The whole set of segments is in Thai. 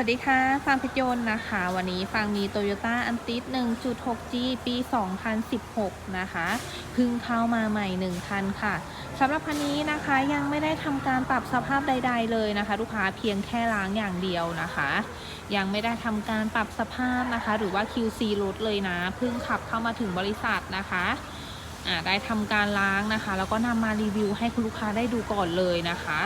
สวัสดีค่ะฟังพิจนต์นะคะ วันนี้ฟังมี Toyota a n t i s 1.6G ปี 2016 นะคะเพิ่งเข้ามาใหม่ 1 คันค่ะสำหรับคันนี้นะคะยังไม่ได้ทำการปรับสภาพใด ๆ เลยนะคะ ลูกค้าเพียงแค่ล้างอย่างเดียวนะคะ ยังไม่ได้ทำการปรับสภาพนะคะ หรือว่า QC รถเลยนะเพิ่งขับเข้ามาถึงบริษัทนะคะ ได้ทำการล้างนะคะ แล้วก็นำมารีวิวให้คุณลูกค้าได้ดูก่อนเลยนะคะ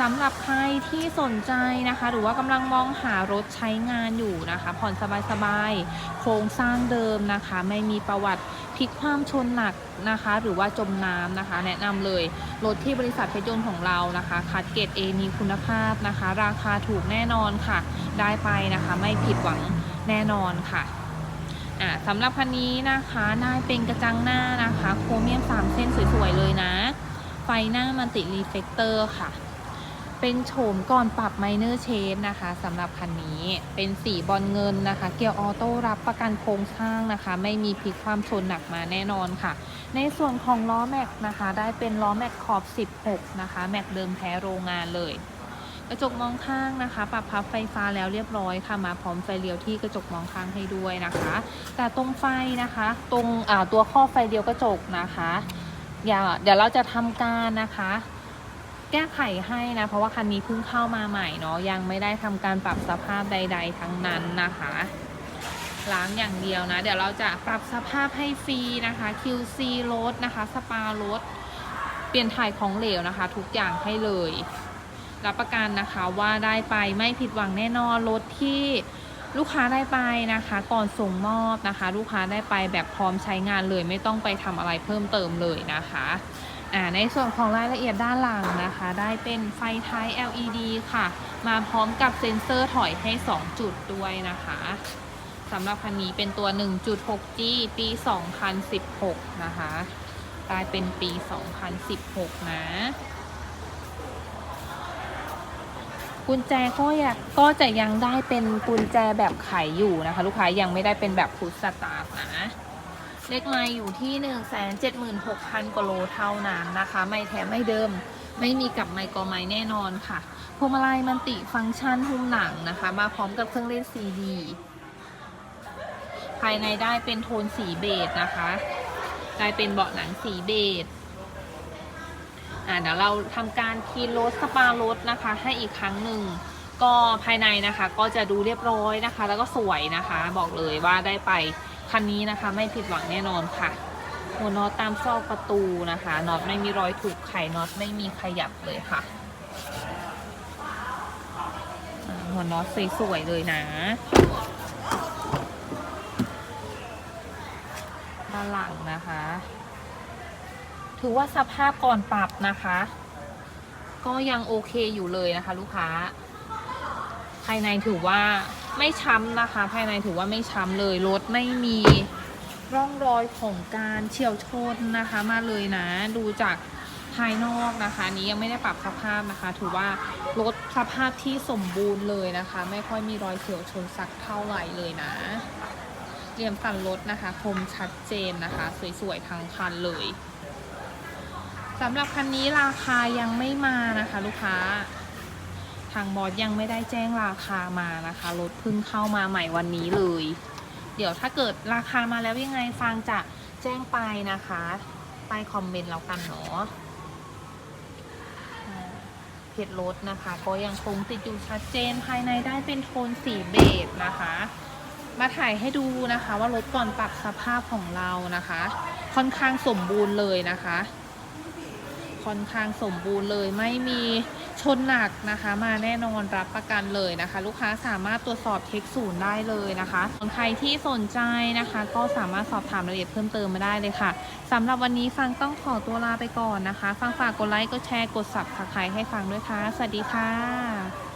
สำหรับใครที่สนใจนะคะ หรือว่ากำลังมองหารถใช้งานอยู่นะคะ ผ่อนสบายๆ โครงสร้างเดิมนะคะ ไม่มีประวัติพลิกความชนหนักนะคะ หรือว่าจมน้ำนะคะ แนะนำเลย รถที่บริษัทเพชรยนต์ของเรานะคะคัดเกรด A มีคุณภาพนะคะ ราคาถูกแน่นอนค่ะ ได้ไปนะคะ ไม่ผิดหวังแน่นอนค่ะ อ่าสำหรับคันนี้นะคะได้เป็นกระจังหน้านะคะ โครเมียม3เส้นสวยๆเลยนะ ไฟหน้ามันติรีเฟกเตอร์ค่ะ เป็นโฉมก่อนปรับไมเนอร์เชนนะคะสำหรับคันนี้เป็นสีบอลเงินนะคะ เกียร์ออโต้รับประกันโครงสร้างนะคะ ไม่มีพลิกความชนหนักมาแน่นอนค่ะ ในส่วนของล้อแม็กนะคะ ได้เป็นล้อแม็กขอบ 16 นะคะ แม็กเดิมแท้โรงงานเลย กระจกมองข้างนะคะ ปรับพับไฟฟ้าแล้วเรียบร้อยค่ะ มาพร้อมไฟเลี้ยวที่กระจกมองข้างให้ด้วยนะคะ แต่ตรงไฟนะคะ ตรงตัวข้อไฟเลี้ยวกระจกนะคะอย่าเดี๋ยวเราจะทำการนะคะ แก้ไขให้นะ เพราะว่าคันนี้เพิ่งเข้ามาใหม่เนาะยังไม่ได้ทำการปรับสภาพใด ๆ ทั้งนั้นนะคะล้างอย่างเดียวนะ เดี๋ยวเราจะปรับสภาพให้ฟรีนะคะ QC รถนะคะ สปารถ เปลี่ยนถ่ายของเหลวนะคะ ทุกอย่างให้เลย รับประกันนะคะว่าได้ไปไม่ผิดหวังแน่นอนรถที่ลูกค้าได้ไปนะคะ ก่อนส่งมอบนะคะ ลูกค้าได้ไปแบบพร้อมใช้งานเลย ไม่ต้องไปทำอะไรเพิ่มเติมเลยนะคะอ่าในส่วนของรายละเอียดด้านหลังนะคะ ได้เป็นไฟท้าย LED ค่ะ มาพร้อมกับเซ็นเซอร์ถอยให้ 2 จุดด้วยนะคะสำหรับคันนี้เป็นตัว 1.6G ปี 2016 นะคะกลายเป็นปี 2016 นะ กุญแจก็อยากก็จะยังได้เป็นกุญแจแบบไขอยู่นะคะ ลูกค้ายังไม่ได้เป็นแบบพุทสตาร์ทนะ เลขไมล์อยู่ที่ 1 7 6 0 0 0กว่าโลเท่านั้นนะคะ ไม่แถมไม่เดิม ไม่มีกับไมค์กอไม้แน่นอนค่ะพวงมาลัยมันติฟังก์ชันหุ้มหนังนะคะ มาพร้อมกับเครื่องเล่นซีดีภายในได้เป็นโทนสีเบจนะคะได้เป็นเบาะหนังสีเบจ อ่าเดี๋ยวเราทำการคีนรถสปารถนะคะ ให้อีกครั้งหนึ่งก็ภายในนะคะ ก็จะดูเรียบร้อยนะคะ แล้วก็สวยนะคะ บอกเลยว่าได้ไปคันนี้นะคะ ไม่ผิดหวังแน่นอนค่ะหัวน็อตตามซอกประตูนะคะน็อตไม่มีรอยถูกไขน็อตไม่มีขยับเลยค่ะหัวน็อตสวยๆเลยนะด้านหลังนะคะ ถือว่าสภาพก่อนปรับนะคะ ก็ยังโอเคอยู่เลยนะคะ ลูกค้า ภายในถือว่าไม่ช้ำนะคะ ภายในถือว่าไม่ช้ำเลยรถไม่มีร่องรอยของการเฉียวชนนะคะ มาเลยนะ ดูจากภายนอกนะคะนนี้ยังไม่ได้ปรับสภาพนะคะ ถือว่ารถสภาพที่สมบูรณ์เลยนะคะ ไม่ค่อยมีรอยเฉียวชนสักเท่าไหร่เลยนะเหลี่ยมสันรถนะคะ คมชัดเจนนะคะ สวยๆทั้งคันเลย สำหรับคันนี้ราคายังไม่มานะคะ ลูกค้า ทางบอสยังไม่ได้แจ้งราคามานะคะรถเพิ่งเข้ามาใหม่วันนี้เลย เดี๋ยวถ้าเกิดราคามาแล้วยังไงฟังจะแจ้งไปนะคะใต้คอมเมนต์แล้วกันเนาะเพจรถนะคะ ก็ยังคงติดอยู่ชัดเจนภายในได้เป็นโทนสีเบจนะคะ มาถ่ายให้ดูนะคะว่ารถก่อนปรับสภาพของเรานะคะ ค่อนข้างสมบูรณ์เลยนะคะ ค่อนข้างสมบูรณ์เลย ไม่มีชนหนักนะคะ มาแน่นอนรับประกันเลยนะคะ ลูกค้าสามารถตรวจสอบเช็คศูนย์ได้เลยนะคะใครที่สนใจนะคะ ก็สามารถสอบถามรายละเอียดเพิ่มเติมมาได้เลยค่ะสำหรับวันนี้ฟังต้องขอตัวลาไปก่อนนะคะ ฟังฝากกดไลค์กดแชร์กดสับสไครให้ฟังด้วยค่ะ สวัสดีค่ะ